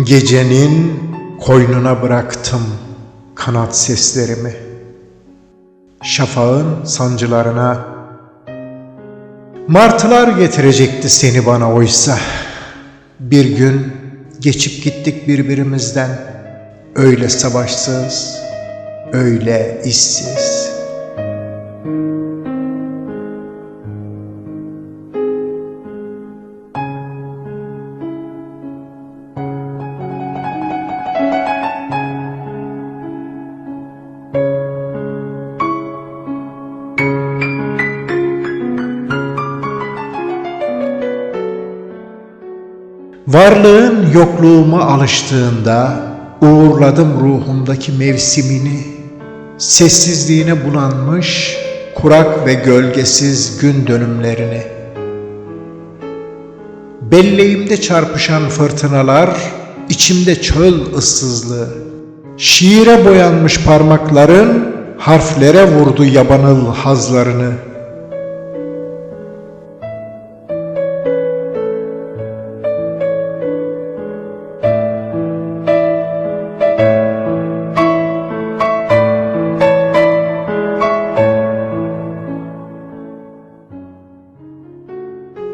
Gecenin koynuna bıraktım kanat seslerimi. Şafağın sancılarına martılar getirecekti seni bana oysa. Bir gün geçip gittik birbirimizden. Öyle savaşsız, öyle işsiz. Varlığın yokluğuma alıştığında uğurladım ruhumdaki mevsimini. Sessizliğine bulanmış kurak ve gölgesiz gün dönümlerini. Belleğimde çarpışan fırtınalar, içimde çöl ıssızlığı. Şiire boyanmış parmakların harflere vurdu yabanıl hazlarını.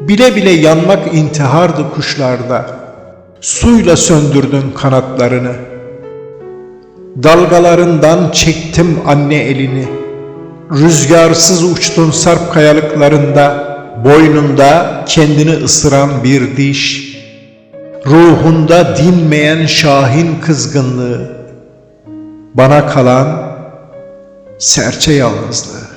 Bile bile yanmak intihardı kuşlarda. Suyla söndürdün kanatlarını. Dalgalarından çektim anne elini. Rüzgarsız uçtun sarp kayalıklarında. Boynunda kendini ısıran bir diş. Ruhunda dinmeyen şahin kızgınlığı. Bana kalan serçe yalnızlığı.